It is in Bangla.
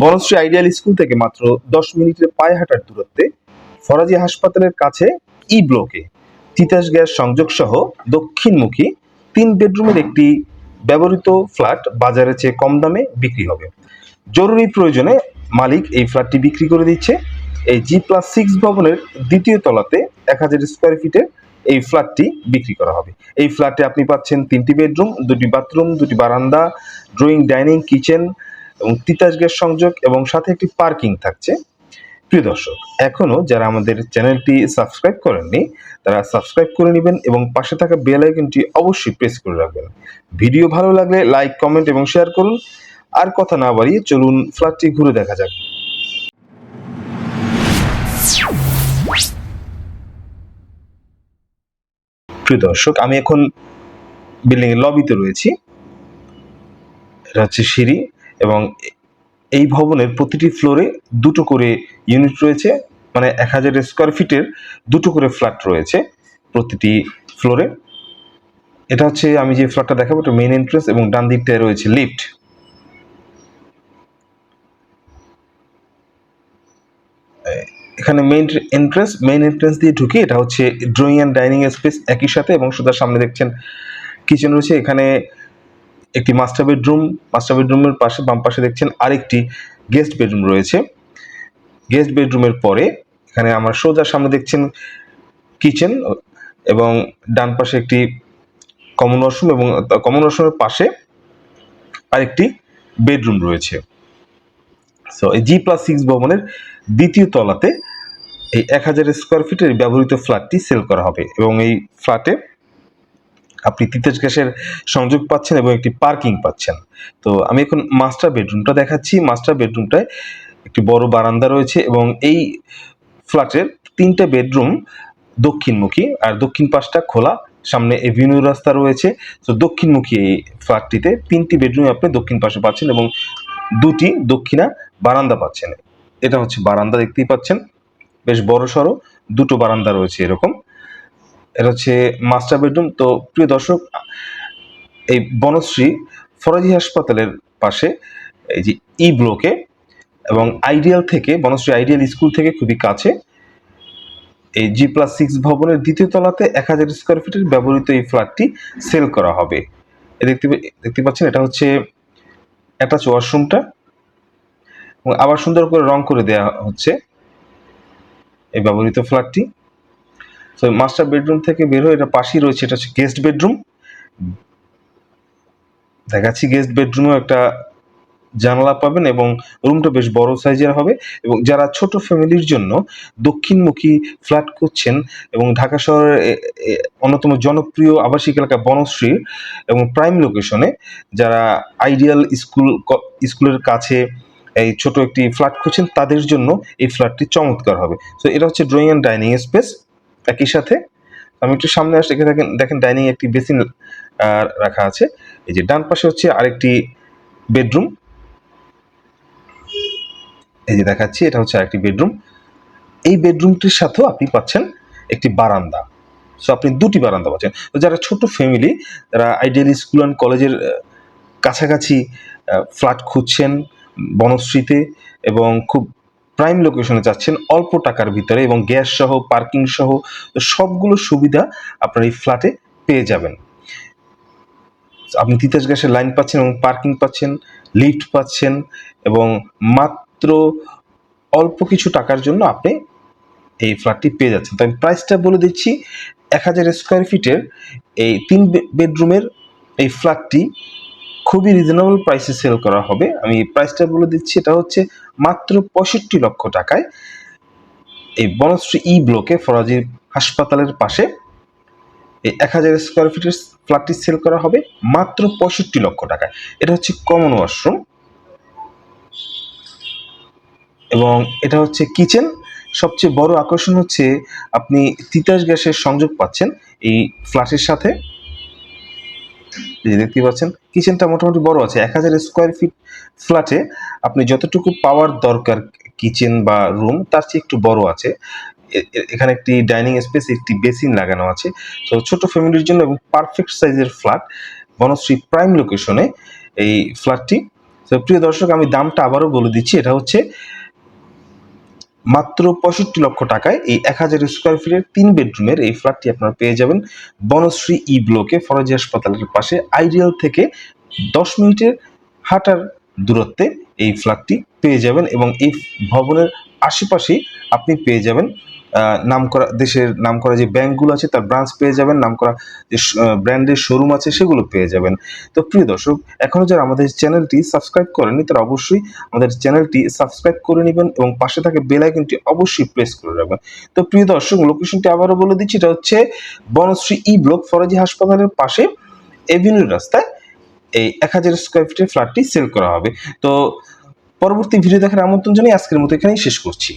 বনশ্রী আইডিয়াল স্কুল থেকে মাত্র দশ মিনিটের পায়ে হাঁটার দূরত্বে ফরাজি হাসপাতালের কাছে ই ব্লকে তিতাস গ্যাস সংযোগ সহ দক্ষিণমুখী তিন বেডরুমের একটি ব্যবহৃত ফ্ল্যাট বাজারে চেয়ে কম দামে বিক্রি হবে। জরুরি প্রয়োজনে মালিক এই ফ্ল্যাটটি বিক্রি করে দিচ্ছে। এই জি প্লাস সিক্স ভবনের দ্বিতীয় তলাতে এক হাজার স্কোয়ার ফিটের এই ফ্ল্যাটটি বিক্রি করা হবে। এই ফ্ল্যাটে আপনি পাচ্ছেন তিনটি বেডরুম, দুটি বাথরুম, দুটি বারান্দা, ড্রয়িং, ডাইনিং, কিচেন এবং তিতাস গ্যাস সংযোগ এবং সাথে একটি পার্কিং থাকছে। প্রিয় দর্শক, এখনও যারা আমাদের চ্যানেলটি সাবস্ক্রাইব করেননি, তারা সাবস্ক্রাইব করে নেবেন এবং পাশে থাকা বেল আইকনটি অবশ্যই প্রেস করে রাখবেন। ভিডিও ভালো লাগলে লাইক, কমেন্ট এবং শেয়ার করুন। আর কথা না বাড়িয়ে চলুন ফ্ল্যাটটি ঘুরে দেখা যাক। প্রিয় দর্শক, আমি এখন বিল্ডিং এর লবিতে রয়েছি। এটা হচ্ছে সিঁড়ি। এবং এই ভবনের প্রতিটি ফ্লোরে দুটো করে ইউনিট রয়েছে মানে এক হাজার স্কোয়ার ফিটের দুটো করে ফ্ল্যাট রয়েছে প্রতিটি ফ্লোরে এটা হচ্ছে আমি যে ফ্ল্যাটটা দেখাবো, এটা মেইন এন্ট্রেন্স এবং ডান দিকটায় রয়েছে লিফট এখানে মেইন এন্ট্রেন্স মেইন এন্ট্রেন্স দিয়ে ঢুকে এটা হচ্ছে ড্রয়িং অ্যান্ড ডাইনিং স্পেস একই সাথে এবং সোজা সামনে দেখছেন কিচেন রয়েছে। এখানে একটি মাস্টার বেডরুম মাস্টার বেডরুমের পাশে, বাম পাশে দেখছেন আরেকটি গেস্ট বেডরুম রয়েছে। গেস্ট বেডরুমের পরে এখানে আমার সোজা সামনে দেখছেন কিচেন এবং ডান পাশে একটি কমন ওয়াশরুম এবং কমন ওয়াশরুমের পাশে আরেকটি বেডরুম রয়েছে। সো এই জি প্লাস সিক্স ভবনের দ্বিতীয় তলাতে এই এক হাজার স্কোয়ার ফিটের ব্যবহৃত ফ্ল্যাটটি সেল করা হবে এবং এই ফ্ল্যাটে আপনি তিতাস গ্যাসের সংযোগ পাচ্ছেন এবং একটি পার্কিং পাচ্ছেন। তো আমি এখন মাস্টার বেডরুমটা দেখাচ্ছি। মাস্টার বেডরুমটায় একটি বড় বারান্দা রয়েছে এবং এই ফ্ল্যাটের তিনটা বেডরুম দক্ষিণমুখী আর দক্ষিণ পাশটা খোলা। সামনে এভিনিউ রাস্তা রয়েছে। তো দক্ষিণমুখী এই ফ্ল্যাটটিতে তিনটি বেডরুম আপনি দক্ষিণ পাশে পাচ্ছেন এবং দুটি দক্ষিণা বারান্দা পাচ্ছেন। এটা হচ্ছে বারান্দা দেখতেই পাচ্ছেন। বেশ বড় সড়ো দুটো বারান্দা রয়েছে এরকম। এটা হচ্ছে মাস্টার বেডরুম। তো প্রিয় দর্শক, এই বনশ্রী ফরাজি হাসপাতালের পাশে, এই যে ই ব্লকে এবং আইডিয়াল থেকে, বনশ্রী আইডিয়াল স্কুল থেকে খুবই কাছে, এই জি প্লাস সিক্স ভবনের দ্বিতীয় তলাতে এক হাজার স্কোয়ার ফিটের ব্যবহৃত এই ফ্ল্যাটটি সেল করা হবে। দেখতে দেখতে পাচ্ছেন, এটা হচ্ছে অ্যাটাচ ওয়াশরুমটা এবং আবার সুন্দর করে রং করে দেওয়া হচ্ছে এই ব্যবহৃত ফ্ল্যাটটি। তো মাস্টার বেডরুম থেকে বের হয়ে এটা পাশেই রয়েছে, এটা হচ্ছে গেস্ট বেডরুম দেখাচ্ছি গেস্ট বেডরুমেও একটা জানালা পাবেন এবং রুমটা বেশ বড় সাইজের হবে এবং যারা ছোট ফ্যামিলির জন্য দক্ষিণমুখী ফ্ল্যাট করছেন এবং ঢাকা শহরের অন্যতম জনপ্রিয় আবাসিক এলাকা বনশ্রী এবং প্রাইম লোকেশনে যারা আইডিয়াল স্কুল স্কুলের কাছে এই ছোট একটি ফ্ল্যাট খুঁজছেন, তাদের জন্য এই ফ্ল্যাটটি চমৎকার হবে। তো এটা হচ্ছে ড্রয়িং অ্যান্ড ডাইনিং স্পেস একই সাথে। আমি একটু সামনে আসলে এখানে দেখেন দেখেন ডাইনিং একটি বেসিন রাখা আছে। এই যে ডান পাশে হচ্ছে আরেকটি বেডরুম এই যে দেখাচ্ছি, এটা হচ্ছে আরেকটি বেডরুম এই বেডরুমটির সাথেও আপনি পাচ্ছেন একটি বারান্দা। সো আপনি দুটি বারান্দা পাচ্ছেন। তো যারা ছোট ফ্যামিলি যারা আইডিয়াল স্কুল অ্যান্ড কলেজের কাছাকাছি ফ্ল্যাট খুঁজছেন বনশ্রীতে এবং খুব প্রাইম লোকেশনে যাচ্ছেন অল্প টাকার ভিতরে এবং গ্যাস সহ পার্কিং সহ সবগুলো সুবিধা আপনার এই ফ্ল্যাটে পেয়ে যাবেন। আপনি তিতাস গ্যাসের লাইন পাচ্ছেন এবং পার্কিং পাচ্ছেন লিফট পাচ্ছেন এবং মাত্র অল্প কিছু টাকার জন্য আপনি এই ফ্ল্যাটটি পেয়ে যাচ্ছেন। তো আমি প্রাইসটা বলে দিচ্ছি, এক হাজার স্কোয়ার ফিটের এই তিন বেডরুমের এই ফ্ল্যাটটি খুবই রিজনেবল প্রাইসে সেল করা হবে। আমি প্রাইসটা বলে দিচ্ছি, এটা হচ্ছে মাত্র পঁয়ষট্টি লক্ষ টাকায়। এই বনশ্রী ই ব্লকে ফরাজি হাসপাতালের পাশে এই এক হাজার স্কোয়ার ফিটের ফ্ল্যাটটি সেল করা হবে, মাত্র পঁয়ষট্টি লক্ষ টাকায়। এটা হচ্ছে কমন ওয়াশরুম এবং এটা হচ্ছে কিচেন সবচেয়ে বড় আকর্ষণ হচ্ছে আপনি তিতাস গ্যাসের সংযোগ পাচ্ছেন এই ফ্ল্যাটের সাথে। যে দেখতে পাচ্ছেন কিচেনটা মোটামুটি বড় আছে, এক হাজার স্কোয়ার ফিট ফ্ল্যাটে আপনি যতটুকু পাওয়ার দরকার কিচেন বা রুম তার চেয়ে একটু বড় আছে। এখানে একটি ডাইনিং স্পেস একটি বেসিন লাগানো আছে। তো ছোট ফ্যামিলির জন্য এবং পারফেক্ট সাইজের ফ্ল্যাট বনশ্রী প্রাইম লোকেশনে এই ফ্ল্যাটটি তো প্রিয় দর্শক, আমি দামটা আবারও বলে দিচ্ছি, এটা হচ্ছে মাত্র পঁয়ষট্টি লক্ষ টাকায় এই এক হাজার স্কোয়ার ফিটের তিন বেডরুমের এই ফ্ল্যাটটি আপনারা পেয়ে যাবেন। বনশ্রী ই ব্লকে ফরজি হাসপাতালের পাশে আইডিয়াল থেকে দশ মিনিটের হাঁটার দূরত্বে এই ফ্ল্যাটটি পেয়ে যাবেন এবং এই ভবনের আশেপাশেই আপনি পেয়ে যাবেন নামকরা দেশের নামকরা যে ব্যাংকগুলো আছে, তার ব্রাঞ্চ পেয়ে যাবেন, নামকরা যে ব্র্যান্ডের শোরুম আছে, সেগুলো পেয়ে যাবেন। তো প্রিয় দর্শক এখনও যারা আমাদের চ্যানেলটি সাবস্ক্রাইব করেনি তারা অবশ্যই আমাদের চ্যানেলটি সাবস্ক্রাইব করে নেবেন এবং পাশে থাকে বেল আইকনটি অবশ্যই প্রেস করে রাখবেন। তো প্রিয় দর্শক লোকেশনটি আবারও বলে দিচ্ছি, এটা হচ্ছে বনশ্রী ই ব্লক, ফরাজি হাসপাতালের পাশে এভিনিউ রাস্তায় এই এক হাজার স্কোয়ার ফিটের ফ্ল্যাটটি সেল করা হবে। তো পরবর্তী ভিডিও দেখার আমন্ত্রণ জানিয়ে আজকের মতো এখানেই শেষ করছি।